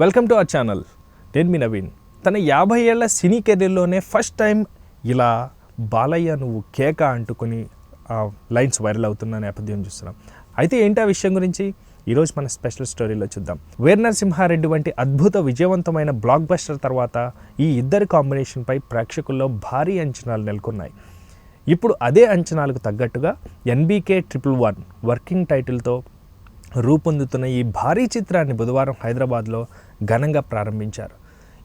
Welcome to our channel నేను మీ నవీన్. తన యాభై ఏళ్ళ సినీ కెరీర్లోనే ఫస్ట్ టైం ఇలా బాలయ్య నువ్వు కేక అంటుకొని లైన్స్ వైరల్ అవుతున్న నేపథ్యం చూస్తున్నాం. అయితే ఏంటి ఆ విషయం గురించి? ఈరోజు మన స్పెషల్ స్టోరీలో చూద్దాం. వీర నరసింహారెడ్డి వంటి అద్భుత విజయవంతమైన బ్లాక్ బస్టర్ తర్వాత ఈ ఇద్దరి కాంబినేషన్పై ప్రేక్షకుల్లో భారీ అంచనాలు నెలకొన్నాయి. ఇప్పుడు అదే అంచనాలకు తగ్గట్టుగా ఎన్బీకే ట్రిపుల్ వన్ వర్కింగ్ టైటిల్తో రూపొందుతున్న ఈ భారీ చిత్రాన్ని బుధవారం హైదరాబాద్లో ఘనంగా ప్రారంభించారు.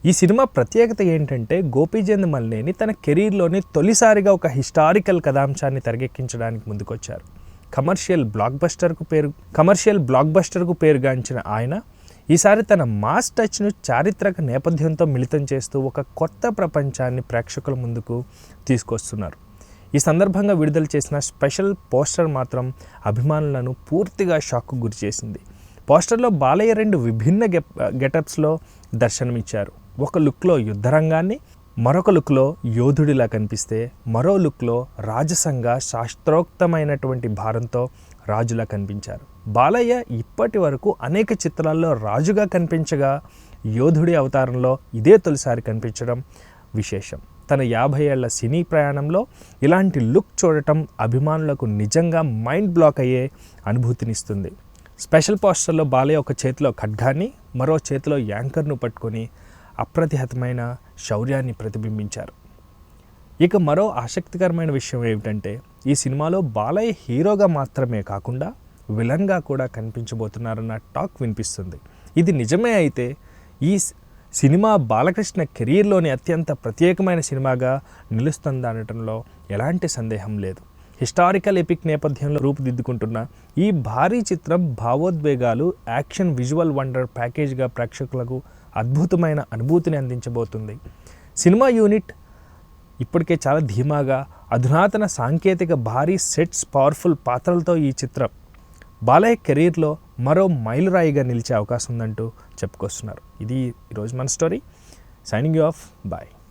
ఈ సినిమా ప్రత్యేకత ఏంటంటే గోపీచంద్ మల్లేని తన కెరీర్లోని తొలిసారిగా ఒక హిస్టారికల్ కథాంశాన్ని తెరకెక్కించడానికి ముందుకొచ్చారు. కమర్షియల్ బ్లాక్ బస్టర్కు పేరు కమర్షియల్ బ్లాక్ బస్టర్కు పేరుగాంచిన ఆయన ఈసారి తన మాస్ టచ్ను చారిత్రక నేపథ్యంతో మిళితం చేస్తూ ఒక కొత్త ప్రపంచాన్ని ప్రేక్షకుల ముందుకు తీసుకొస్తున్నారు. ఈ సందర్భంగా విడుదల చేసిన స్పెషల్ పోస్టర్ మాత్రం అభిమానులను పూర్తిగా షాక్కు గురిచేసింది పోస్టర్లో బాలయ్య రెండు విభిన్న గెప్ గెటప్స్లో దర్శనమిచ్చారు. ఒక లుక్లో యుద్ధరంగాన్ని మరొక లుక్లో యోధుడిలా కనిపిస్తే మరో లుక్లో రాజసంగా శాస్త్రోక్తమైనటువంటి భారంతో రాజులా కనిపించారు. బాలయ్య ఇప్పటి వరకు అనేక చిత్రాల్లో రాజుగా కనిపించగా యోధుడి అవతారంలో ఇదే తొలిసారి కనిపించడం విశేషం. తన యాభై ఏళ్ళ సినీ ప్రయాణంలో ఇలాంటి లుక్ చూడటం అభిమానులకు నిజంగా మైండ్ బ్లాక్ అయ్యే అనుభూతినిస్తుంది. స్పెషల్ పోస్టర్లో బాలయ్య ఒక చేతిలో ఖడ్గాన్ని మరో చేతిలో యాంకర్ను పట్టుకొని అప్రతిహతమైన శౌర్యాన్ని ప్రతిబింబించారు. ఇక మరో ఆసక్తికరమైన విషయం ఏమిటంటే ఈ సినిమాలో బాలయ్య హీరోగా మాత్రమే కాకుండా విలన్గా కూడా కనిపించబోతున్నారన్న టాక్ వినిపిస్తుంది. ఇది నిజమే అయితే ఈ సినిమా బాలకృష్ణ కెరీర్లోని అత్యంత ప్రత్యేకమైన సినిమాగా నిలుస్తుందనటంలో ఎలాంటి సందేహం లేదు. హిస్టారికల్ ఎపిక్ నేపథ్యంలో రూపుదిద్దుకుంటున్న ఈ భారీ చిత్రం భావోద్వేగాలు యాక్షన్ విజువల్ వండర్ ప్యాకేజ్గా ప్రేక్షకులకు అద్భుతమైన అనుభూతిని అందించబోతుంది. సినిమా యూనిట్ ఇప్పటికే చాలా ధీమాగా అధునాతన సాంకేతిక భారీ సెట్స్ పవర్ఫుల్ పాత్రలతో ఈ చిత్రం బాలయ్య కెరీర్లో మరో మైలురాయిగా నిలిచే అవకాశం ఉందంటూ చెప్పుకొస్తున్నారు. ఇది ఈరోజు మన story. Signing you off. Bye.